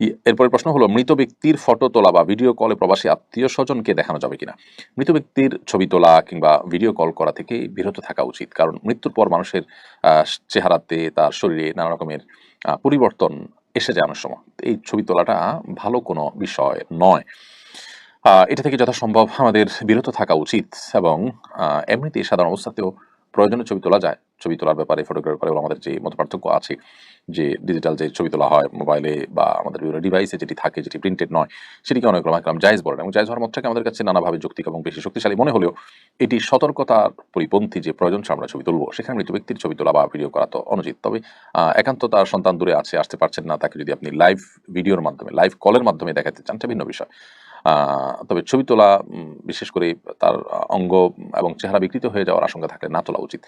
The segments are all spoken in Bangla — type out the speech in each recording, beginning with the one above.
এরপরের প্রশ্ন হলো মৃত ব্যক্তির ফটো তোলা বা ভিডিও কলে প্রবাসী আত্মীয় স্বজনকে দেখানো যাবে কিনা? মৃত ব্যক্তির ছবি তোলা কিংবা ভিডিও কল করা থেকে বিরত থাকা উচিত কারণ মৃত্যুর পর মানুষের চেহারাতে তার শরীরে নানা রকমের পরিবর্তন এসে যায় অনেক সময়। এই ছবি তোলাটা ভালো কোনো বিষয় নয়। এটা থেকে যথাসম্ভব আমাদের বিরত থাকা উচিত এবং আহ, এমনিতেই সাধারণ অবস্থাতেও প্রয়োজনে ছবি তোলা যায়। ছবি তোলার ব্যাপারে ফটোগ্রাফি ব্যাপারে আমাদের যে মত পার্থক্য আছে, যে ডিজিটাল যে ছবি তোলা হয় মোবাইলে বা আমাদের বিভিন্ন ডিভাইসে যেটি থাকে, যেটি প্রিন্টেড নয়, সেটিকে অনেক রকম জায়জ বলেন এবং জায়জ হওয়ার মতটাকে আমাদের কাছে নানাভাবে যৌক্তিক এবং বেশি শক্তিশালী মনে হলেও এটি সতর্কতার পরিপন্থী যে প্রয়োজন আমরা ছবি তুলবো, সেখানে মৃত ব্যক্তির ছবি তোলা বা ভিডিও করা তো অনুচিত। তবে একান্ত তার সন্তান দূরে আছে, আসতে পারছেন না, তাকে যদি আপনি লাইভ ভিডিওর মাধ্যমে লাইভ কলের মাধ্যমে দেখাতে চান, সেটা ভিন্ন বিষয়। তবে ছবি তোলা বিশেষ করে তার অঙ্গ এবং চেহারা বিকৃত হয়ে যাওয়ার আশঙ্কা থাকলে না তোলা উচিত।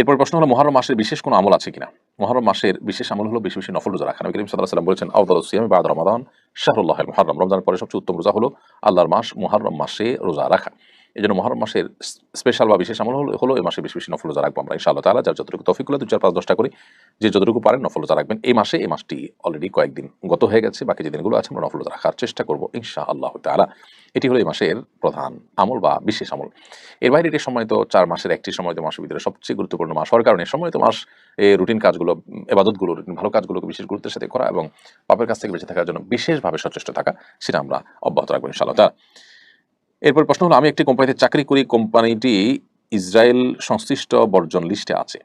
এরপর প্রশ্ন হলো মহরম মাসের বিশেষ কোনো আমল আছে কিনা? মহরম মাসের বিশেষ আমল হলো বেশি বেশি নফল রোজা রাখা। নবী করিম সাল্লাল্লাহু আলাইহি ওয়াসাল্লাম বলেছেন আউদাল সিয়ামি বাদ রমাদান শাহরুল্লাহ মুহররম। রমজানের পরে সবচেয়ে উত্তম রোজা হলো আল্লাহর মাস মুহররম মাসে রোজা রাখা। এই জন্য মহরম মাসের স্পেশাল বা বিশেষ আমল হলো এই মাসে বেশি বেশি নফল রোজা রাখব আমরা, ইনশাআল্লাহ তাআলা। যার যতটুকু তৌফিক হলে দু চার পাঁচ দশটা করে যে যতটুকু পারেন নফল রোজা রাখবেন। এই মাসে, এই মাসটি অলরেডি কয়েকদিন গত হয়ে গেছে, বাকি যে দিনগুলো আছে আমরা নফল রোজা রাখার চেষ্টা করব, ইনশাআল্লাহ তাআলা। এটি হলো এই মাসের প্রধান আমল বা বিশেষ আমল। এর বাইরে এটি সময় তো চার মাসের একটি সময় তো মাসের ভিতরে সবচেয়ে গুরুত্বপূর্ণ মাস হওয়ার কারণে সময় তো মাস রুটিন কাজগুলো, এবাদতগুলো রুটিন ভালো কাজগুলোকে বিশেষ গুরুত্বের সাথে করা এবং পাপের কাছ থেকে বেঁচে থাকার জন্য বিশেষভাবে সচেষ্ট থাকা, সেটা আমরা অব্যাহত রাখব, ইনশাআল্লাহ তাআলা। এরপর প্রশ্ন হলো, আমি একটি কোম্পানিতে চাকরি করি কোম্পানিটি ইসরায়েল সংশ্লিষ্ট বর্জন লিস্টে আছে।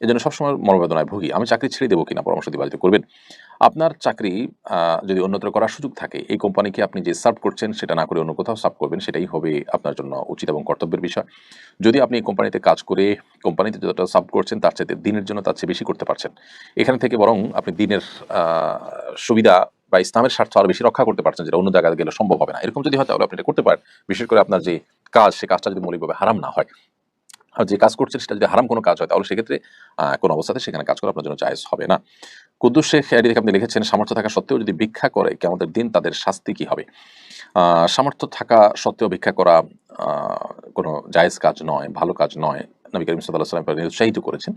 এই জন্য সবসময় মনোবেদনায় ভুগি। আমি চাকরি ছেড়ে দেবো কিনা পরামর্শ দিয়ে বাড়িতে করবেন। আপনার চাকরি যদি অন্যত্র করার সুযোগ থাকে, এই কোম্পানিকে আপনি যে সার্ভ করছেন, সেটা না করে অন্য কোথাও সার্ভ করবেন, সেটাই হবে আপনার জন্য উচিত এবং কর্তব্যের বিষয়। যদি আপনি এই কোম্পানিতে কাজ করে কোম্পানিতে যতটা সার্ভ করছেন, তার চাইতে দিনের জন্য তার চেয়ে বেশি করতে পারছেন। এখান থেকে বরং আপনি দিনের সুবিধা বা ইসলামের স্বার্থ আরও বেশি রক্ষা করতে পারছেন যেটা অন্য জায়গায় গেলে সম্ভব হবে না। এরকম যদি হয় তাহলে আপনি এটা করতে পারেন। বিশেষ করে আপনার যে কাজ, সে কাজটা যদি মৌলিকভাবে হারাম না হয়। আর যে কাজ করছেন সেটা যদি হারাম কোনো কাজ হয় তাহলে সেক্ষেত্রে কোনো অবস্থাতে সেখানে কাজ করা আপনার জন্য জায়েজ হবে না। কুদ্দুস শেখ এটি আপনি লিখেছেন, সামর্থ্য থাকা সত্ত্বেও যদি ভিক্ষা করে কি আমাদের দিন তাদের শাস্তি কি হবে? সামর্থ্য থাকা সত্ত্বেও ভিক্ষা করা কোনো জায়েজ কাজ নয়, ভালো কাজ নয়। নবী করিম সাল্লাহ সাল্লাম উৎসাহিত করেছেন।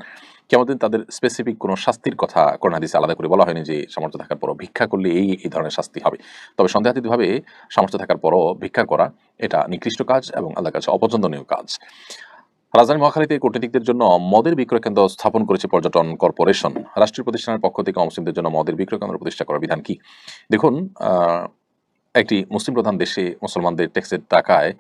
কেমন তাদের স্পেসিফিক কোনো শাস্তির কথা কোরআন হাদিসে আলাদা করে বলা হয়নি যে সামর্থ্য থাকার পরও ভিক্ষা করলে এই এই ধরনের শাস্তি হবে। তবে সন্দেহাতীতভাবে সামর্থ্য থাকার পরও ভিক্ষা করা এটা নিকৃষ্ট কাজ এবং আল্লাহর কাছে অপছন্দনীয় কাজ। রাজধানী মহাখালীতে কূটনীতিকদের জন্য মদের বিক্রয় কেন্দ্র স্থাপন করেছে পর্যটন কর্পোরেশন। রাষ্ট্রীয় প্রতিষ্ঠানের পক্ষ থেকে অমুসলিমদের জন্য মদের বিক্রয় কেন্দ্র প্রতিষ্ঠা করার বিধান কি? দেখুন একটি মুসলিম প্রধান দেশে মুসলমানদের ট্যাক্সের টাকায়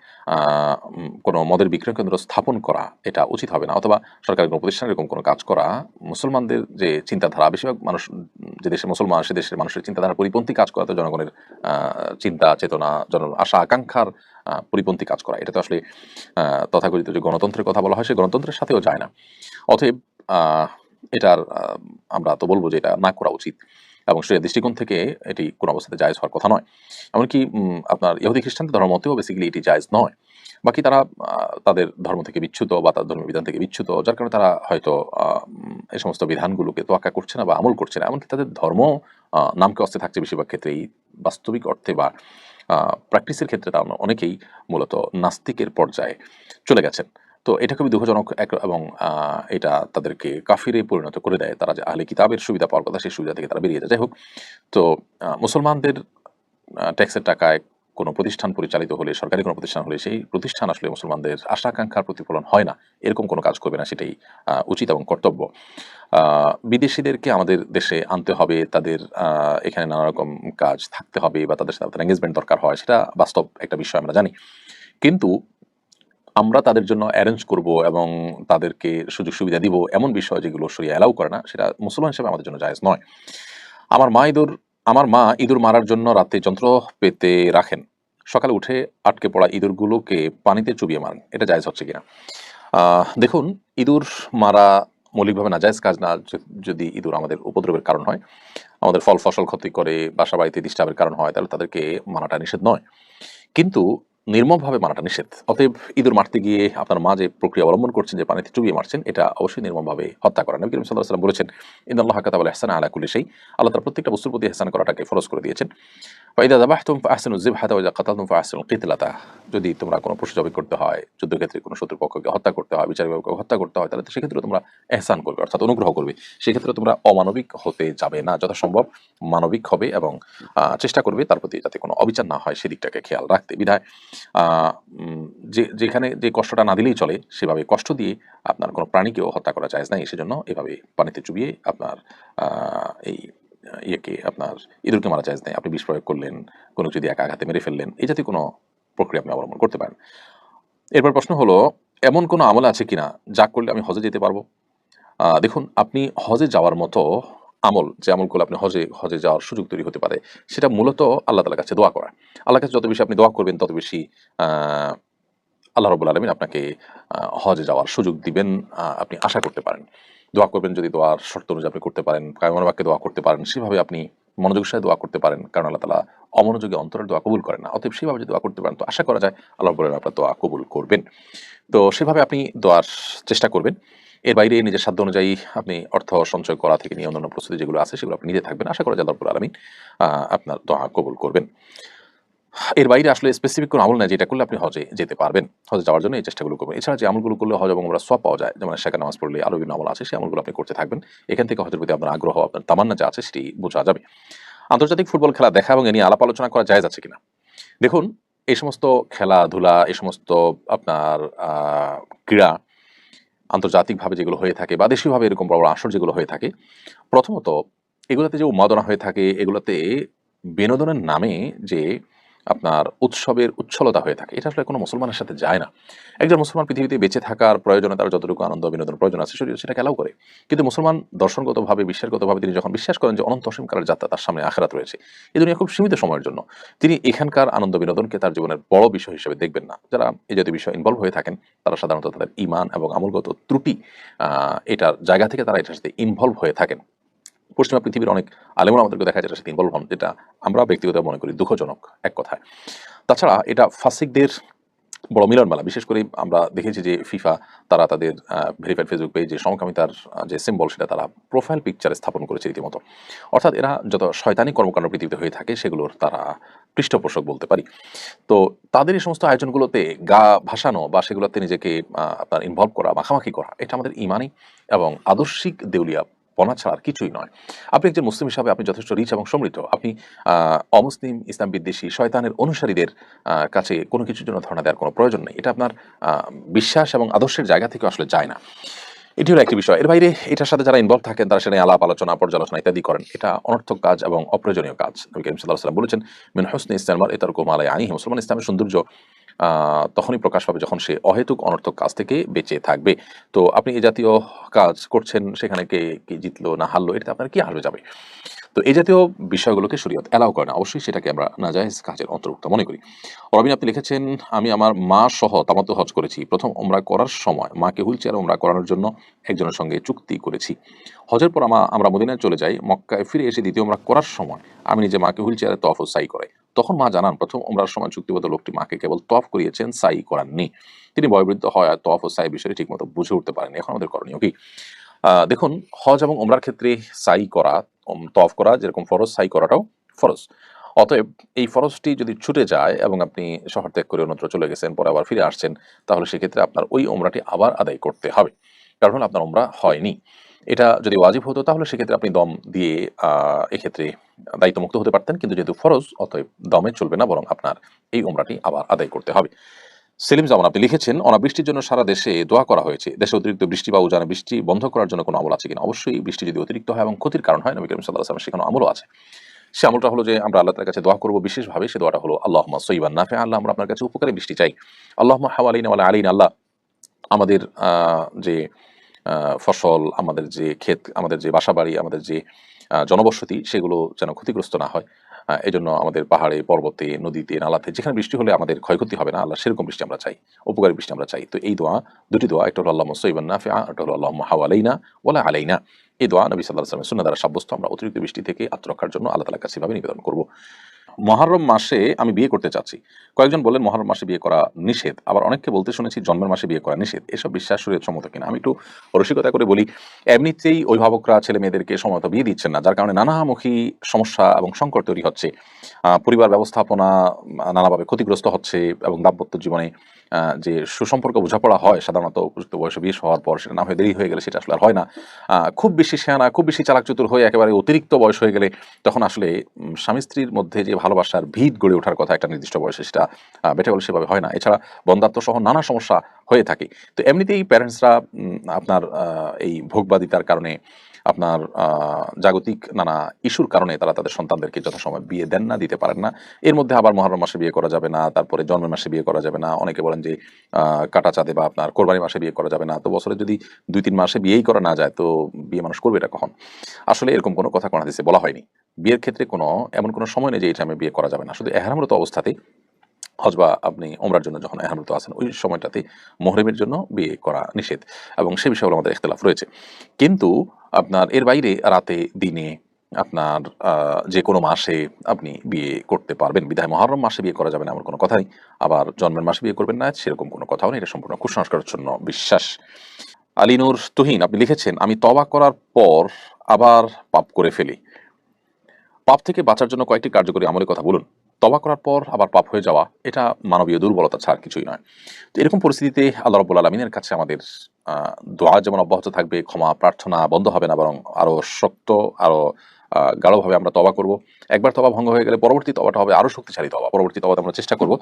কোনো মদের বিক্রয় কেন্দ্র স্থাপন করা এটা উচিত হবে না। অথবা সরকারি কোনো প্রতিষ্ঠান এরকম কোনো কাজ করা, মুসলমানদের যে চিন্তাধারা, বেশিরভাগ মানুষ, যে দেশের মুসলমান, সে দেশের মানুষের চিন্তাধারা পরিপন্থী কাজ করা তো জনগণের চিন্তা, চেতনা, জন, আশা, আকাঙ্ক্ষার পরিপন্থী কাজ করা। এটা তো আসলে তথাকথিত যে গণতন্ত্রের কথা বলা হয়, সে গণতন্ত্রের সাথেও যায় না। অতএব এটার আমরা তো বলব যে এটা না করা উচিত। এবং সেই দৃষ্টিকোণ থেকে এটি কোনো অবস্থাতে জায়জ হওয়ার কথা নয়। এমনকি আপনার ইহুদি খ্রিস্টানদের ধর্ম মতেও বেসিক্যালি এটি জায়জ নয়। বাকি তারা তাদের ধর্ম থেকে বিচ্যুত বা তার ধর্মীয় বিধান থেকে বিচ্ছুত যার কারণে তারা হয়তো এই সমস্ত বিধানগুলোকে তোয়াক্কা করছে না বা আমল করছে না। এমনকি তাদের ধর্ম নামকে অস্তে থাকছে বেশিরভাগ ক্ষেত্রেই। বাস্তবিক অর্থে বা প্র্যাকটিসের ক্ষেত্রে তারা অনেকেই মূলত নাস্তিকের পর্যায়ে চলে গেছেন। তো এটা খুবই দুঃখজনক এক- এবং এটা তাদেরকে কাফিরে পরিণত করে দেয়। তারা যে আহলে কিতাবের সুবিধা পাওয়ার কথা, সেই সুবিধা থেকে তারা বেরিয়ে যায়। যাই হোক, তো মুসলমানদের ট্যাক্সের টাকায় কোনো প্রতিষ্ঠান পরিচালিত হলে, সরকারি কোনো প্রতিষ্ঠান হলে, সেই প্রতিষ্ঠান আসলে মুসলমানদের আশা আকাঙ্ক্ষার প্রতিফলন হয় না। এরকম কোনো কাজ করবে না, সেটাই উচিত এবং কর্তব্য। বিদেশিদেরকে আমাদের দেশে আনতে হবে, তাদের এখানে নানা রকম কাজ থাকতে হবে বা তাদের সাথে তাদের এঙ্গেজমেন্ট দরকার হয়, সেটা বাস্তব একটা বিষয় আমরা জানি। কিন্তু আমরা তাদের জন্য অ্যারেঞ্জ করব এবং তাদেরকে সুযোগ সুবিধা দিব এমন বিষয় যেগুলো সরিয়ে অ্যালাউ করে না, সেটা মুসলমান হিসেবে আমাদের জন্য জায়েজ নয়। আমার মা ইঁদুর, আমার মা ইঁদুর মারার জন্য রাতে যন্ত্র পেতে রাখেন। সকালে উঠে আটকে পড়া ইঁদুরগুলোকে পানিতে চুবিয়ে মারেন। এটা জায়েজ হচ্ছে কিনা? দেখুন, ইঁদুর মারা মৌলিকভাবে নাজায়েজ কাজ না যদি ইঁদুর আমাদের উপদ্রবের কারণ হয়, আমাদের ফল ফসল ক্ষতি করে, বাসা বাড়িতে ডিস্টার্বের কারণ হয়, তাহলে তাদেরকে মানাটা নিষেধ নয়। কিন্তু নির্মমভাবে মারাটা নিষেধ। অতএব ইঁদুর মারতে গিয়ে আপনার মা যে প্রক্রিয়া অবলম্বন করছেন, যে পানিতে চুবিয়ে মারছেন, এটা অবশ্যই নির্মমভাবে হত্যা করেন নবী করিম সাল্লাহ সাল্লাম বলেছেন ইন্দাল্লাহ কাতাব আল হাসান আলা সেই আল্লাহ তার প্রত্যেকটা বস্তুর প্রতি হাসান করাটাকে ফরজ করে দিয়েছেন। দাবাহতুম ফাহসানু যিবহাতা ওয়া ইযা কাতালতুম ফাহসানুল কিতলাতা যদি তোমরা কোনো পশু জবাই করতে হয়, যুদ্ধক্ষেত্রে কোনো শত্রুপক্ষকে হত্যা করতে হয় বিচার বিচারককে হত্যা করতে হয়, তাহলে সেক্ষেত্রে তোমরা এহসান করবে, অর্থাৎ অনুগ্রহ করবে। সেক্ষেত্রে তোমরা অমানবিক হতে যাবে না, যথাসম্ভব মানবিক হবে এবং চেষ্টা করবে তার প্রতি যাতে কোনো অবিচার না হয় সেদিকটাকে খেয়াল রাখতে। বিধায় যে, যেখানে যে কষ্টটা না দিলেই চলে, সেভাবে কষ্ট দিয়ে আপনার কোনো প্রাণীকেও হত্যা করা যায় নাই, সেজন্য এভাবে পানিতে চুবিয়ে আপনার এই ইয়েকে আপনার ইঁদুরকে মারা নাই। আপনি বিষ প্রয়োগ করলেন, কোনো যদি এক আঘাতে মেরে ফেললেন, এই জাতীয় কোনো প্রক্রিয়া আপনি অবলম্বন করতে পারেন। এরপর প্রশ্ন হলো, এমন কোনো আমল আছে কিনা যা করলে আমি হজে যেতে পারব? দেখুন, আপনি হজে যাওয়ার মতো আমল যে আমল করলে আপনি হজে হজে যাওয়ার সুযোগ তৈরি হতে পারে, সেটা মূলত আল্লাহ তালার কাছে দোয়া করা। আল্লাহর কাছে যত বেশি আপনি দোয়া করবেন, তত বেশি আল্লাহ রবুল আলমিন আপনাকে হজে যাওয়ার সুযোগ দিবেন আপনি আশা করতে পারেন। দোয়া করবেন যদি দোয়ার শর্ত অনুযায়ী আপনি করতে পারেন কায়মন বাক্যে দোয়া করতে পারেন, সেভাবে আপনি মনোযোগ সাথে দোয়া করতে পারেন, কারণ আল্লাহ তালা অমনোযোগী অন্তরের দোয়া কবুল করেন না। অতএব সেভাবে যদি দোয়া করতে পারেন, তো আশা করা যায় আল্লাহ আলমিন আপনার দোয়া কবুল করবেন। তো সেভাবে আপনি দোয়ার চেষ্টা করবেন। এর বাইরে নিজের সাধ্য অনুযায়ী আপনি অর্থ সঞ্চয় করা থেকে নিয়ে অন্যান্য প্রস্তুতি যেগুলো আছে, সেগুলো আপনি নিতে থাকবেন। আশা করা যায় আল্লাহ আলমিন আপনার দোয়া কবুল করবেন। এর বাইরে আসলে স্পেসিফিক কোনো আমল নাই যেটা করলে আপনি হজে যেতে পারবেন। হজে যাওয়ার জন্য এই চেষ্টাগুলো করবেন। এছাড়া যে আমলগুলো করলে হজ এবং আমরা সব পাওয়া যায়, যেমন শেখা নামাজ পড়লে আরও বিভিন্ন আমল আছে, সেই আমলগুলো আপনি করতে থাকবেন। এখান থেকে হজের প্রতি আপনার আগ্রহ, আপনার তামান্না যা আছে সেটি বোঝা যাবে। আন্তর্জাতিক ফুটবল খেলা দেখা এবং এ নিয়ে আলাপ আলোচনা করা যায় আছে কিনা? দেখুন এই সমস্ত খেলাধুলা এই সমস্ত আপনার ক্রীড়া আন্তর্জাতিকভাবে যেগুলো হয়ে থাকে বা দেশীয়ভাবে এরকম বড় বড় আসর যেগুলো হয়ে থাকে, প্রথমত এগুলোতে যে উন্মাদনা হয়ে থাকে, এগুলোতে বিনোদনের নামে যে আপনার উৎসবের উচ্ছলতা হয়ে থাকে। এটা আসলে কোনো মুসলমানের সাথে যায় না। একজন মুসলমান পৃথিবীতে বেঁচে থাকার প্রয়োজনে তার যতটুকু আনন্দ, বিনোদন প্রয়োজন আছে শরীর সেটাকে অ্যালাউ করে। কিন্তু মুসলমান দর্শনগতভাবে, বিশ্বাসগতভাবে তিনি যখন বিশ্বাস করেন যে অনন্ত অসীমকালের যাত্রা তার সামনে আখেরাত রয়েছে এই দুনিয়া খুব সীমিত সময়ের জন্য। তিনি এখানকার আনন্দ, বিনোদনকে তার জীবনের বড় বিষয় হিসেবে দেখবেন না। যারা এই জাতীয় বিষয় ইনভলভ হয়ে থাকেন, তারা সাধারণত তাদের ইমান এবং আমলগত ত্রুটি এটার জায়গা থেকে তারা এটার সাথে ইনভলভ হয়ে থাকেন। পশ্চিমা পৃথিবীর অনেক আলেমরা আমাদেরকে দেখা যায় সাথে ইনভলভ হন যেটা আমরা ব্যক্তিগত মনে করি দুঃখজনক এক কথায়। তাছাড়া এটা ফাসিকদের বড় মিলনমেলা। বিশেষ করে আমরা দেখেছি যে ফিফা, তারা তাদের ভেরিফাইড ফেসবুক পেজে সমকামিতার যে সিম্বল সেটা তারা প্রোফাইল পিকচারে স্থাপন করেছে রীতিমতো। অর্থাৎ এরা যত শয়তানি কর্মকাণ্ড পৃথিবীতে হয়ে থাকে, সেগুলোর তারা পৃষ্ঠপোষক বলতে পারি। তো তাদের এই সমস্ত আয়োজনগুলোতে গা ভাসানো বা সেগুলোতে নিজেকে আপনার ইনভলভ করা, মাখামাখি করা, এটা আমাদের ইমানি এবং আদর্শিক দেউলিয়া পনা ছাড়া আর কিছুই নয়। আপনি একজন মুসলিম হিসাবে আপনি যথেষ্ট রিচ এবং সমৃদ্ধ। আপনি অমুসলিম, ইসলাম বিদ্বেষী, শয়তানের অনুসারীদের কাছে কোনো কিছুর জন্য ধারণা দেওয়ার কোনো প্রয়োজন নেই। এটা আপনার বিশ্বাস এবং আদর্শের জায়গা থেকে আসলে যায় না। এটি হলো একটি বিষয়। এর বাইরে এটার সাথে যারা ইনভলভ থাকেন, তারা সেটা আলাপ, আলোচনা, পর্যালোচনা ইত্যাদি করেন। এটা অনর্থক কাজ এবং অপ্রয়োজনীয় কাজ। নবী করিম সাল্লাহ সাল্লাম বলেছেন, মিন হোসনে ইসলামার এতার কোমালায় আইহি মুসলমান ইসলামের সৌন্দর্য তখনই প্রকাশ পাবে যখন সে অহেতুক অনর্থক কাজ থেকে বেঁচে থাকবে। তো আপনি এই জাতীয় কাজ করছেন, সেখানে কে কে জিতলো, না হারলো এটা আপনার কি হারবে যাবে? তো এই জাতীয় বিষয়গুলোকে শরীয়ত অ্যালাউ করে না। অবশ্যই সেটাকে আমরা নাজায়েজ কাজের অন্তর্ভুক্ত মনে করি। রবিন আপনি লিখেছেন, আমি আমার মা সহ তামাতো হজ করেছি। প্রথম ওমরা করার সময় মাকে হুইল চেয়ার ওমরা করানোর জন্য একজনের সঙ্গে চুক্তি করেছি। হজের পর আমা- আমরা মদিনায় চলে যাই, মক্কায় ফিরে এসে দ্বিতীয় ওমরা করার সময় আমি নিজে মাকে হুইল চেয়ারে তফ সাই করে তখন মা জানান, প্রথম ওমরার সময় চুক্তিবদ্ধ লোকটি মাকে কেবল তফ করিয়েছেন, সাই করাননি। তিনি বয়বৃদ্ধ হয় আর তফ ও সাই বিষয়টি ঠিকমতো বুঝে উঠতে পারেন এখন আমাদের করণীয় কি? দেখুন, হজ এবং ওমরার ক্ষেত্রে সাই করা তফ করা যেরকম ফরজ, সাই করাটাও ফরজ। অতএব এই ফরজটি যদি ছুটে যায় এবং আপনি শহর ত্যাগ করে অন্যত্র চলে গেছেন, পরে আবার ফিরে আসছেন, তাহলে সেক্ষেত্রে আপনার ওই ওমরাটি আবার আদায় করতে হবে। কারণ আপনার ওমরা হয়নি। এটা যদি ওয়াজিব হতো, তাহলে সেক্ষেত্রে আপনি দম দিয়ে এক্ষেত্রে দায়িত্বমুক্ত হতে পারতেন, কিন্তু যেহেতু ফরজ, অতএব দমে চলবে না, বরং আপনার এই ওমরাটি আবার আদায় করতে হবে। সেলিম জামান, আপনি লিখেছেন, অনাবৃষ্টির জন্য সারা দেশে দোয়া করা হয়েছে। দেশে অতিরিক্ত বৃষ্টি বা উজানে বৃষ্টি বন্ধ করার জন্য কোনো আমল আছে কিনা? অবশ্যই বৃষ্টি যদি অতিরিক্ত হয় এবং ক্ষতির কারণ হয়, নবী করিম সাল্লাহ সাল্লাম সেখানে আমলও আছে। সে আমলটা হলো যে, আমরা আল্লাহ তার কাছে দোয়া করব বিশেষভাবে, সে দোয়াটা হলো আল্লাহ সৈবান নাফে আল্লাহ আমরা আপনার কাছে উপকারে বৃষ্টি চাই। আল্লাহ হাওয়ালিন আল্লাহ আলিন আল্লাহ আমাদের যে ফসল, আমাদের যে ক্ষেত, আমাদের যে বাসাবাড়ি, আমাদের যে জনবসতি সেগুলো যেন ক্ষতিগ্রস্ত না হয়। এজন্য আমাদের পাহাড়ে, পর্বতে, নদীতে, নালাতে যেখানে বৃষ্টি হলে আমাদের ক্ষয়ক্ষতি হবে না। আল্লাহ সেরকম বৃষ্টি আমরা চাই, উপকারী বৃষ্টি আমরা চাই। তো এই দোয়া, দুটি দোয়া, একটা হলো আল্লাহ সৈবান নাফে একটা হলো আল্লাহ হাওয়ালাইনা ওলা আলাইনা। এই দোয়া নবী সাল্লাহ সাল্লামের সুন্না দ্বারা সাব্যস্ত। আমরা অতিরিক্ত বৃষ্টি থেকে আত্মরক্ষার জন্য আল্লাহ তালার কাছে নিবেদন করব। মহারম মাসে আমি বিয়ে করতে চাচ্ছি। কয়েকজন বলেন মহারম মাসে বিয়ে করা নিষেধ। আবার অনেককে বলতে শুনেছি জন্মের মাসে বিয়ে করা নিষেধ। এসব বিশ্বাস শরীর সম্মত কিনা? আমি একটু রসিকতা করে বলি, এমনিতেই অভিভাবকরা ছেলে মেয়েদেরকে সময়ত বিয়ে দিচ্ছেন না। যার কারণে নানামুখী সমস্যা এবং সংকট তৈরি হচ্ছে। পরিবার ব্যবস্থাপনা নানাভাবে ক্ষতিগ্রস্ত হচ্ছে এবং দাম্পত্য জীবনে যে সুসম্পর্ক বোঝাপড়া হয় সাধারণত উপযুক্ত বয়সে বিয়ে হওয়ার পর, সেটা না হয়ে দেরি হয়ে গেলে সেটা আসলে আর হয় না। খুব বেশি শেয়ানা খুব বেশি চালাক চতুর হয়ে একেবারে অতিরিক্ত বয়স হয়ে গেলে তখন আসলে স্বামী স্ত্রীর মধ্যে যে ভালোবাসার ভিত গড়ে ওঠার কথা একটা নির্দিষ্ট বয়সে সেটা বেটে বলে সেভাবে হয় না। এছাড়া বন্ধাত্ম সহ নানা সমস্যা হয়ে থাকে। তো এমনিতেই প্যারেন্টসরা আপনার এই ভোগবাদিতার কারণে আপনার জাগতিক নানা ইস্যুর কারণে তারা তাদের সন্তানদেরকে যথাসময় বিয়ে দেন না, দিতে পারেন না। এর মধ্যে আবার মহরম মাসে বিয়ে করা যাবে না, তারপরে জন্মের মাসে বিয়ে করা যাবে না। অনেকে বলেন যে কাটা চাঁদে বা আপনার কোরবানি মাসে বিয়ে করা যাবে না। তো বছরে যদি দুই তিন মাসে বিয়েই করা না যায়, তো বিয়ে মানুষ করবে এটা কখন? আসলে এরকম কোনো কথা কোনো হাদিসে বলা হয়নি। বিয়ের ক্ষেত্রে কোনো, এমন কোনো সময় নেই যে এই টাইমে বিয়ে করা যাবে না। শুধু এহারামরত অবস্থাতেই হজ বা আপনি ওমরার জন্য যখন এহামরত আছেন, ওই সময়টাতে মোহরেমের জন্য বিয়ে করা নিষেধ এবং সে বিষয়ে আমাদের ইখতলাফ রয়েছে। কিন্তু আপনার এর বাইরে রাতে, দিনে আপনার যে কোনো মাসে আপনি বিয়ে করতে পারবেন। বিধায় মহরম মাসে বিয়ে করা যাবে না, এমন কোনো কথা নেই। আবার জন্মের মাসে বিয়ে করবেন না, সেরকম কোনো কথাও নেই। এটা সম্পূর্ণ কুসংস্কারের জন্য বিশ্বাস। আলিনুর তুহিন, আপনি লিখেছেন, আমি তবা করার পর আবার পাপ করে ফেলি। পাপ থেকে বাঁচার জন্য কয়েকটি কার্যকরী আমলের কথা বলুন। তবা করার পর আবার পাপ হয়ে যাওয়া, এটা মানবীয় দুর্বলতা ছাড়া কিছুই নয়। তো এরকম পরিস্থিতিতে আল্লাহ রব্বুল আলমিনের কাছে আমাদের দোয়া যেমন অব্যাহত থাকবে, ক্ষমা, প্রার্থনা বন্ধ হবে না, বরং আরও শক্ত আরও গাঢ়ভাবে আমরা তবা করব। একবার তবা ভঙ্গ হয়ে গেলে পরবর্তী তবাটা হবে আরও শক্তিশালী তবা পরবর্তী তবাতে আমরা চেষ্টা করব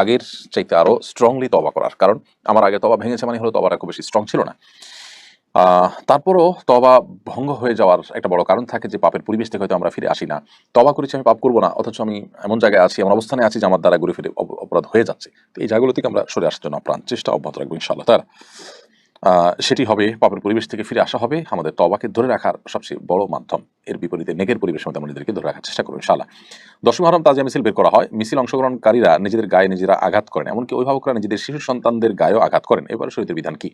আগের চাইতে আরও স্ট্রংলি তবা করার। কারণ আমার আগে তবা ভেঙেছে মানে হলো তবাটা খুব বেশি স্ট্রং ছিল না। তারপরও তবা ভঙ্গ হয়ে যাওয়ার একটা বড় কারণ থাকে যে পাপের পরিবেশ থেকে হয়তো আমরা ফিরে আসি না। তবা করেছি আমি, পাপ করব না, অথচ আমি এমন জায়গায় আছি, এমন অবস্থানে আছি যে আমার দ্বারা ঘুরে ফিরে অপরাধ হয়ে যাচ্ছে। তো এই জায়গাগুলো থেকে আমরা সরে আসার জন্য প্রাণ চেষ্টা অব্যাহত রাখব ইনশাআল্লাহ। তার সেটি হবে পাপের পরিবেশ থেকে ফিরে আসা হবে। আমাদের তবাকে ধরে রাখার সবচেয়ে বড় মাধ্যম। এর বিপরীতে নেগের পরিবেশের মধ্যে আমরা নিজেদেরকে ধরে রাখার চেষ্টা করব ইনশাআল্লাহ। দশম হারাম তাজিয়া মিছিল বের করা হয়। মিছিল অংশগ্রহণকারীরা নিজেদের গায়ে নিজেরা আঘাত করেন, এমনকি অভিভাবকরা নিজেদের শিশু সন্তানদের গায়েও আঘাত করেন। এবার শরীরের বিধান কি?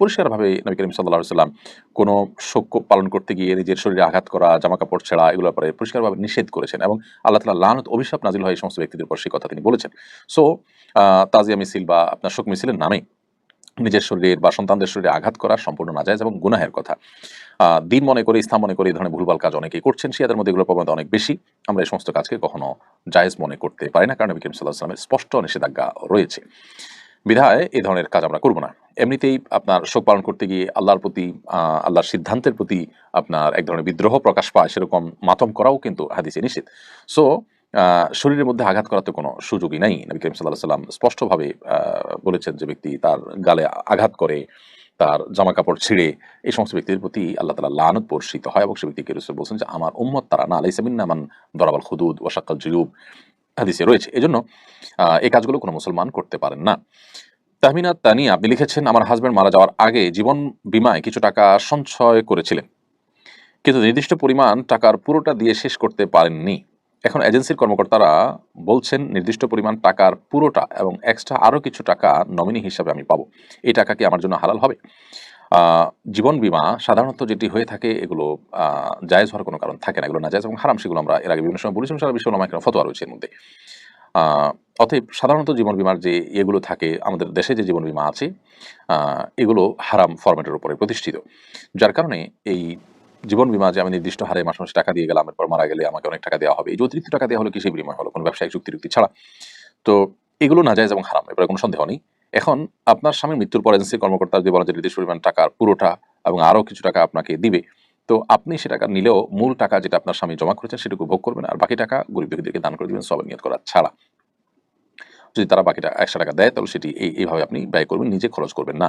পরিষ্কারভাবে নবী করিম সাল্লাহ সাল্লাম কোনো শোক পালন করতে গিয়ে নিজের শরীরে আঘাত করা জামা কাপড় ছেঁড়া, এগুলোর পরে পরিষ্কারভাবে নিষেধ করেছেন এবং আল্লাহ তালা লানত, অভিশাপ নাজিল হয় এই সমস্ত ব্যক্তিদের উপর সেই কথা তিনি বলেছেন। সো তাজিয়া মিছিল বা আপনার শোক মিছিলের নামে নিজের শরীরের বা সন্তানদের শরীরে আঘাত করা সম্পূর্ণ না যায় এবং গুনাহের কথা। দিন মনে করে ইসলাম মনে করে এই ধরনের ভুলভাল কাজ অনেকেই করছেন, শিয়াদের মধ্যে এগুলো প্রবণতা অনেক বেশি। আমরা এই সমস্ত কাজকে কখনো জায়েজ মনে করতে পারি না, কারণ নবী করিম সাল্লাহ সাল্লামের স্পষ্ট নিষেধাজ্ঞা রয়েছে। বিধায় এই ধরনের কাজ আমরা করব না। এমনিতেই আপনার শোক পালন করতে গিয়ে আল্লাহর প্রতি আল্লাহর সিদ্ধান্তের প্রতি আপনার এক ধরনের বিদ্রোহ প্রকাশ পায়, সেরকম মাতম করাও কিন্তু হাদিসে নিষেধ। সো শরীরের মধ্যে আঘাত করার তো কোনো সুযোগই নাই। নবী করিম সাল্লাহ সাল্লাম স্পষ্টভাবে বলেছেন যে ব্যক্তি তার গালে আঘাত করে, তার জামা কাপড় ছিঁড়ে, এই সমস্ত ব্যক্তির প্রতি আল্লাহ তালা লানত বর্ষিত হয় এবং সে ব্যক্তিকে রসুল বলছেন যে, আমার উম্মত তারা না আলাই আলাইসামিন্নামান দরাবাল খুদুদ ওয়াসাক্কাল জুয়ুব হাদিসে রয়েছে। এজন্য এই কাজগুলো কোনো মুসলমান করতে পারেন না। তাহমিনা তানি, আপনি লিখেছেন, আমার হাজব্যান্ড মারা যাওয়ার আগে জীবন বিমায় কিছু টাকা সঞ্চয় করেছিলেন। কিন্তু নির্দিষ্ট পরিমাণ টাকার পুরোটা দিয়ে শেষ করতে পারেননি। এখন এজেন্সির কর্মকর্তারা বলছেন, নির্দিষ্ট পরিমাণ টাকার পুরোটা এবং এক্সট্রা আরও কিছু টাকা নমিনি হিসাবে আমি পাবো। এই টাকা কি আমার জন্য হালাল হবে? জীবন বীমা সাধারণত যেটি হয়ে থাকে, এগুলো জায়েজ হওয়ার কোনো কারণ থাকে না। এগুলো না জায়েজ এবং হারাম, সেগুলো আমরা এর আগে বিভিন্ন সময় বলেছিলাম, সারা বিশ্ব আমার ফতোয়া রয়েছে এর মধ্যে। অতএব সাধারণত জীবন বিমার যে এগুলো থাকে, আমাদের দেশে যে জীবন বিমা আছে এগুলো হারাম ফরম্যাটের উপরে প্রতিষ্ঠিত। যার কারণে এই জীবন বিমা যে আমি নির্দিষ্ট হারে মাসে মাসে টাকা দিয়ে গেলাম, এরপর মারা গেলে আমাকে অনেক টাকা দেওয়া হবে। এই যে অতিরিক্ত টাকা দেওয়া হলো কিসের বিনিময় হলো? কোনো ব্যবসায়িক চুক্তি টুক্তি ছাড়া। তো এগুলো না যায় এবং হারাম এরপরে কোনো সন্দেহ নেই। এখন আপনার স্বামীর মৃত্যুর পর এজেন্সির কর্মকর্তা যদি বলেন যে নির্দিষ্ট পরিমাণ টাকার পুরোটা এবং আরও কিছু টাকা আপনাকে দিবে, তো আপনি সে টাকা নিলেও মূল টাকা যেটা আপনার স্বামী জমা করেছেন সেটুকু ভোগ করবেন আর বাকি টাকা গরিব ব্যক্তিদেরকে দান করে দিবেন সবাই নিয়ত করা ছাড়া। যদি তারা বাকিটা একশো টাকা দেয়, তাহলে সেটি এই, এইভাবে আপনি ব্যয় করবেন, নিজে খরচ করবেন না।